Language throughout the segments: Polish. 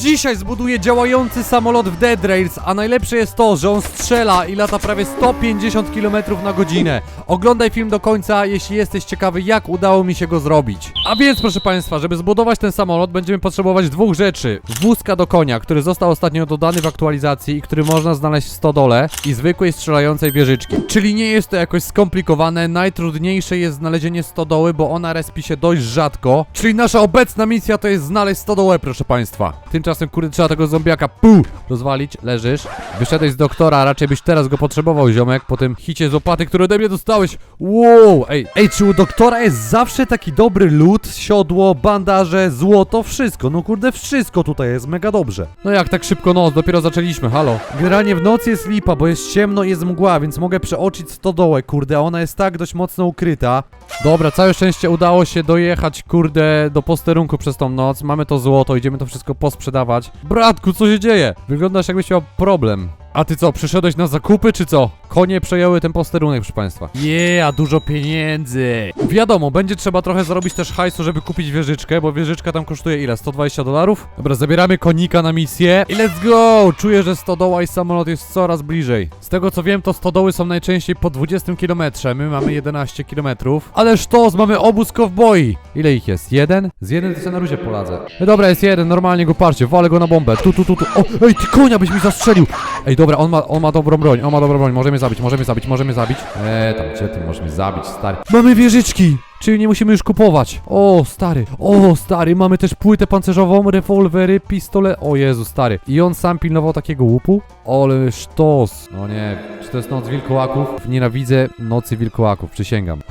Dzisiaj zbuduję działający samolot w Dead Rails, a najlepsze jest to, że on strzela i lata prawie 150 km na godzinę. Oglądaj film do końca, jeśli jesteś ciekawy, jak udało mi się go zrobić. A więc, proszę Państwa, żeby zbudować ten samolot, będziemy potrzebować dwóch rzeczy. Wózka do konia, który został ostatnio dodany w aktualizacji i który można znaleźć w stodole i zwykłej strzelającej wieżyczki. Czyli nie jest to jakoś skomplikowane, najtrudniejsze jest znalezienie stodoły, bo ona respi się dość rzadko. Czyli nasza obecna misja to jest znaleźć stodołę, proszę Państwa. Tymczasem, kurde, trzeba tego zombiaka, pu, rozwalić, leżysz. Wyszedłeś z doktora, raczej byś teraz go potrzebował, ziomek, po tym hicie z opaty, który ode mnie dostałeś. Wow, ej, ej, czy u doktora jest zawsze taki dobry lód, siodło, bandaże, złoto, wszystko, no kurde, wszystko tutaj jest mega dobrze. No jak tak szybko noc, dopiero zaczęliśmy, halo. Generalnie w nocy jest lipa, bo jest ciemno i jest mgła, więc mogę przeoczyć stodołę, kurde, a ona jest tak dość mocno ukryta. Dobra, całe szczęście udało się dojechać, kurde, do posterunku przez tą noc. Mamy to złoto, idziemy to wszystko posprzedawać. Bratku, co się dzieje? Wyglądasz jakbyś miał problem. A ty co, przyszedłeś na zakupy, czy co? Konie przejęły ten posterunek, proszę państwa. Yeah, dużo pieniędzy. Wiadomo, będzie trzeba trochę zarobić też hajsu, żeby kupić wieżyczkę, bo wieżyczka tam kosztuje ile? 120 dolarów? Dobra, zabieramy konika na misję i let's go! Czuję, że stodoła i samolot jest coraz bliżej. Z tego co wiem, to stodoły są najczęściej po 20 km, my mamy 11 km. Ale sztos, mamy obóz kowboi! Ile ich jest? Jeden? Z jeden to na luzie poradzę. No dobra, jest jeden, normalnie go parcie, walę go na bombę. Tu, tu, tu, tu. O, ej, ty konia byś mi zastrzelił! Ej, dobra, on ma, on ma dobrą broń, on ma dobrą broń, możemy zabić, możemy zabić, możemy zabić. Eee, tam gdzie ty możesz mnie zabić, stary? Mamy wieżyczki! Czyli nie musimy już kupować. O, stary. O, stary. Mamy też płytę pancerzową, rewolwery, pistole. O Jezu, stary. I on sam pilnował takiego łupu? Ole sztos. No nie. Czy to jest noc wilkołaków? Nienawidzę nocy wilkołaków, przysięgam.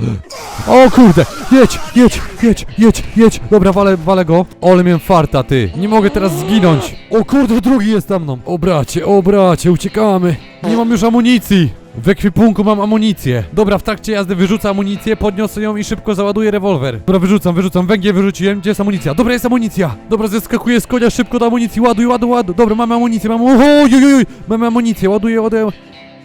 O kurde. Jedź, jedź, jedź, jedź, jedź. Dobra, walę, walę go. Ole miałem farta, ty. Nie mogę teraz zginąć. O kurde, drugi jest tam mną. O bracie, o bracie, uciekamy. Nie mam już amunicji. W ekwipunku mam amunicję. Dobra, w trakcie jazdy wyrzucę amunicję, podniosę ją i szybko załaduję rewolwer. Dobra, wyrzucam, wyrzucam. Węgiel wyrzuciłem. Gdzie jest amunicja? Dobra, jest amunicja. Dobra, zeskakuję z konia szybko do amunicji. Ładuj, ładuj, ładuj. Dobra, mamy amunicję, mam... Oj, oj, oj, mamy amunicję. Ładuję, ładuję.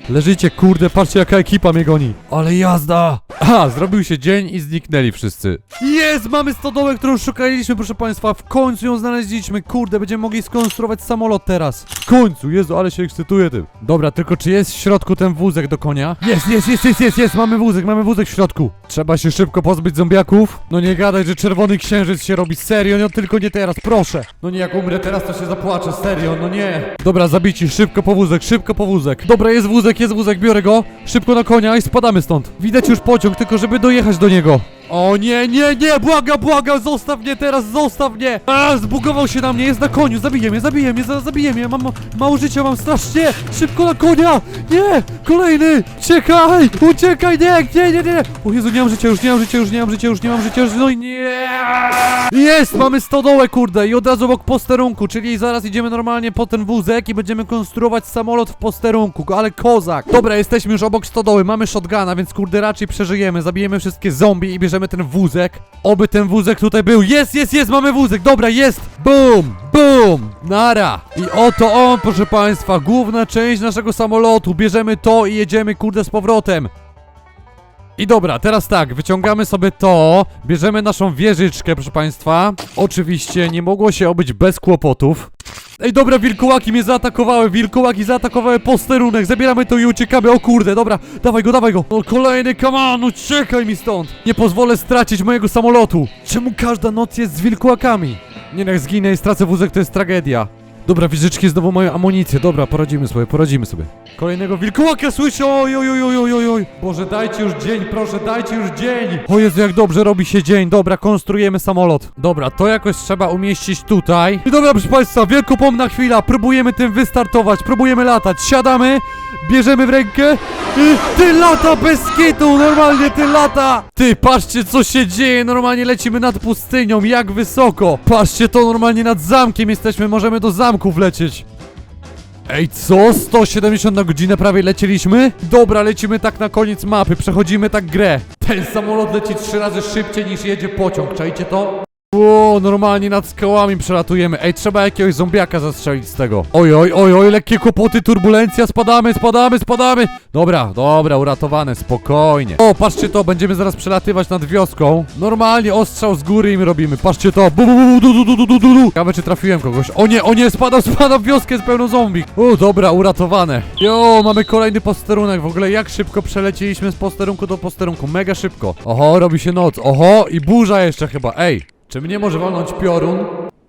Leżycie, kurde, patrzcie jaka ekipa mnie goni. Ale jazda! Aha, zrobił się dzień i zniknęli wszyscy. Jest, mamy stodołę, którą szukaliśmy, proszę państwa. W końcu ją znaleźliśmy. Kurde, będziemy mogli skonstruować samolot teraz. W końcu, Jezu, ale się ekscytuję tym. Dobra, tylko czy jest w środku ten wózek do konia? Jest, jest, jest, jest, jest, jest, mamy wózek, mamy wózek w środku. Trzeba się szybko pozbyć zombiaków. No nie gadaj, że czerwony księżyc się robi. Serio, no tylko nie teraz, proszę. No nie, jak umrę teraz, to się zapłaczę, serio, no nie. Dobra, zabici, szybko po wózek, szybko po wózek. Dobra, jest wózek, jest wózek, biorę go. Szybko na konia i spadamy stąd. Widać już pociąg, tylko żeby dojechać do niego. O nie, nie, nie, błaga, błaga, zostaw mnie teraz, zostaw mnie! A, zbugował się na mnie, jest na koniu, zabije mnie, zabije mnie, zaraz zabije mnie, mam mało życia, mam strasznie! Szybko na konia! Nie! Kolejny! Uciekaj! Uciekaj, nie, nie, nie, nie! O Jezu, nie mam życia już, nie mam życia już, nie mam życia już, nie mam życia już, no i nie! Jest! Mamy stodołę, kurde, i od razu obok posterunku, czyli zaraz idziemy normalnie po ten wózek i będziemy konstruować samolot w posterunku, ale kozak! Dobra, jesteśmy już obok stodoły, mamy shotguna, więc kurde, raczej przeżyjemy, zabijemy wszystkie zombie i bierzemy ten wózek. Oby ten wózek tutaj był. Jest, jest, jest, mamy wózek, dobra, jest! Boom! Boom! Nara! I oto on, proszę państwa, główna część naszego samolotu. Bierzemy to i jedziemy, kurde, z powrotem. I dobra, teraz tak, wyciągamy sobie to, bierzemy naszą wieżyczkę, proszę państwa. Oczywiście nie mogło się obyć bez kłopotów. Ej, dobra, wilkołaki mnie zaatakowały, wilkołaki zaatakowały posterunek, zabieramy to i uciekamy, o kurde, dobra, dawaj go, dawaj go. O, kolejny, come on, uciekaj mi stąd. Nie pozwolę stracić mojego samolotu. Czemu każda noc jest z wilkołakami? Nie, no, jak zginę i stracę wózek, to jest tragedia. Dobra, wieżyczki znowu mają amunicję, dobra, poradzimy sobie, poradzimy sobie. Kolejnego wilkołaka słyszę, oj, oj, oj, oj, oj, oj. Boże, dajcie już dzień, proszę, dajcie już dzień. O Jezu, jak dobrze robi się dzień, dobra, konstruujemy samolot. Dobra, to jakoś trzeba umieścić tutaj. I dobra, proszę Państwa, wielkopomna chwila, próbujemy tym wystartować, próbujemy latać, siadamy, bierzemy w rękę i ty lata bez kitu, normalnie ty lata. Ty, patrzcie co się dzieje, normalnie lecimy nad pustynią, jak wysoko. Patrzcie, to normalnie nad zamkiem jesteśmy, możemy do zamku Ej, co? 170 na godzinę prawie lecieliśmy? Dobra, lecimy tak na koniec mapy, przechodzimy tak grę. Ten samolot leci trzy razy szybciej niż jedzie pociąg, czajcie to? O, normalnie nad skałami przelatujemy. Ej, trzeba jakiegoś zombiaka zastrzelić z tego. Oj, oj, oj, oj, lekkie kłopoty, turbulencja, spadamy, spadamy, spadamy. Dobra, dobra, uratowane, spokojnie. O, patrzcie to, będziemy zaraz przelatywać nad wioską. Normalnie ostrzał z góry im robimy. Patrzcie to. Bu, bu, bu, du, du, du, du, du, du. Ciekawe, czy trafiłem kogoś. O nie, o nie, spadam, spadam wioskę z pełną zombie. O, dobra, uratowane. Jo, mamy kolejny posterunek. W ogóle jak szybko przelecieliśmy z posterunku do posterunku. Mega szybko. Oho, robi się noc. Oho, i burza jeszcze chyba. Ej, czy mnie może walnąć piorun?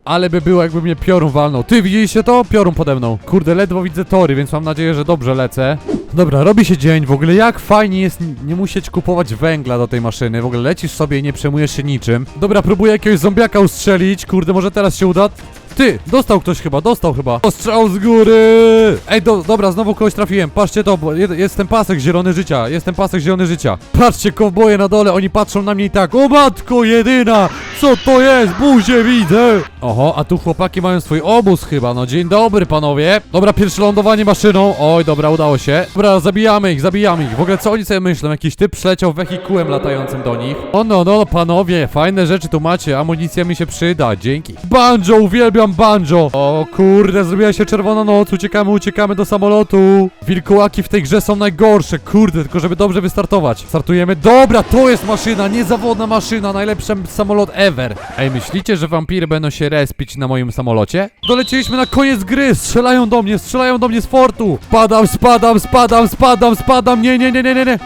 Ale by było, jakby mnie piorun walnął. Ty, widzieliście to? Piorun pode mną. Kurde, ledwo widzę tory, więc mam nadzieję, że dobrze lecę. Dobra, robi się dzień. W ogóle jak fajnie jest nie musieć kupować węgla do tej maszyny. W ogóle lecisz sobie i nie przejmujesz się niczym. Dobra, próbuję jakiegoś zombiaka ustrzelić. Kurde, może teraz się uda? Ty, dostał ktoś chyba, dostał chyba. Ostrzał z góry! Ej, do, dobra, znowu kogoś trafiłem. Patrzcie to, bo je- jest ten pasek zielony życia. Jest ten pasek zielony życia. Patrzcie, kowboje na dole, oni patrzą na mnie i tak. O matko jedyna! Co to jest? Buzię widzę! Oho, a tu chłopaki mają swój obóz chyba. No dzień dobry, panowie. Dobra, pierwsze lądowanie maszyną. Oj, dobra, udało się. Dobra, zabijamy ich, zabijamy ich. W ogóle co oni sobie myślą? Jakiś typ przyleciał wehikułem latającym do nich. O no, no, panowie, fajne rzeczy tu macie. Amunicja mi się przyda, dzięki. Banjo, uwielbiam banjo. O kurde, zrobiła się czerwona noc. Uciekamy, uciekamy do samolotu. Wilkołaki w tej grze są najgorsze. Kurde, tylko żeby dobrze wystartować. Startujemy. Dobra, to jest maszyna, niezawodna maszyna, najlepszy samolot ever. Ej, myślicie, że wampiry będą się respić na moim samolocie? Dolecieliśmy na koniec gry, strzelają do mnie, strzelają do mnie z fortu. Spadam, spadam, spadam, spadam, spadam, nie, nie, nie, nie, nie, nie.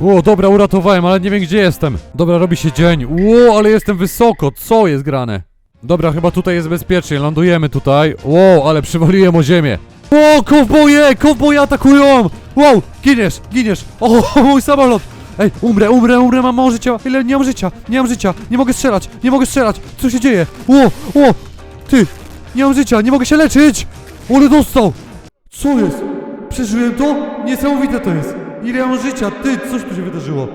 O, dobra, uratowałem, ale nie wiem gdzie jestem. Dobra, robi się dzień. Ło, ale jestem wysoko, co jest grane? Dobra, chyba tutaj jest bezpiecznie, lądujemy tutaj. Ło, ale przywaliłem o ziemię. O, kowboje, kowboje atakują! Wow, giniesz, giniesz. O, mój samolot. Ej, umrę, umrę, umrę, mam mało życia. Ile, nie mam życia, nie mam życia. Nie mogę strzelać, nie mogę strzelać. Co się dzieje? Ło, ło, ty, nie mam życia, nie mogę się leczyć. Ole dostał. Co jest? Przeżyłem to? Niesamowite to jest. Ile mam życia? Ty, coś tu się wydarzyło.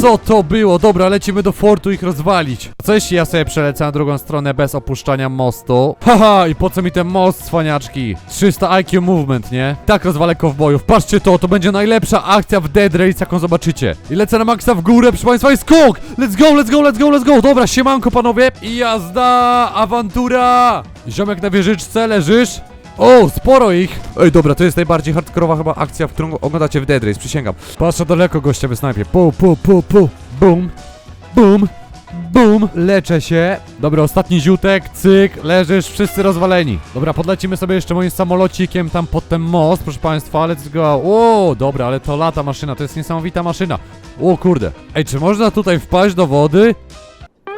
Co to było? Dobra, lecimy do fortu ich rozwalić. Co jeśli ja sobie przelecę na drugą stronę bez opuszczania mostu? Haha, i po co mi ten most, cwaniaczki? 300 IQ movement, nie? Tak rozwalę kowbojów. Patrzcie to, to będzie najlepsza akcja w Dead Race, jaką zobaczycie. I lecę na maksa w górę, proszę państwa, i skok! Let's go, let's go, let's go, let's go! Dobra, siemanko panowie. I jazda, awantura! Ziomek na wieżyczce, leżysz? O, sporo ich! Ej, dobra, to jest najbardziej hardkorowa chyba akcja, w którą oglądacie w Dead Race, przysięgam. Patrzę daleko gościa wysnajpie. Pu, pu, pu, pu. Bum. Bum. Bum. Leczę się. Dobra, ostatni ziutek, cyk, leżysz, wszyscy rozwaleni. Dobra, podlecimy sobie jeszcze moim samolocikiem tam pod ten most, proszę państwa, let's go. O, dobra, ale to lata maszyna, to jest niesamowita maszyna. O kurde. Ej, czy można tutaj wpaść do wody?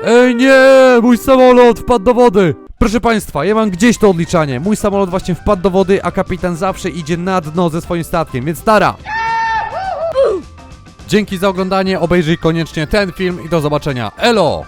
Ej nie! Mój samolot wpadł do wody! Proszę państwa, ja mam gdzieś to odliczanie. Mój samolot właśnie wpadł do wody, a kapitan zawsze idzie na dno ze swoim statkiem, więc stara! Dzięki za oglądanie, obejrzyj koniecznie ten film i do zobaczenia. Elo!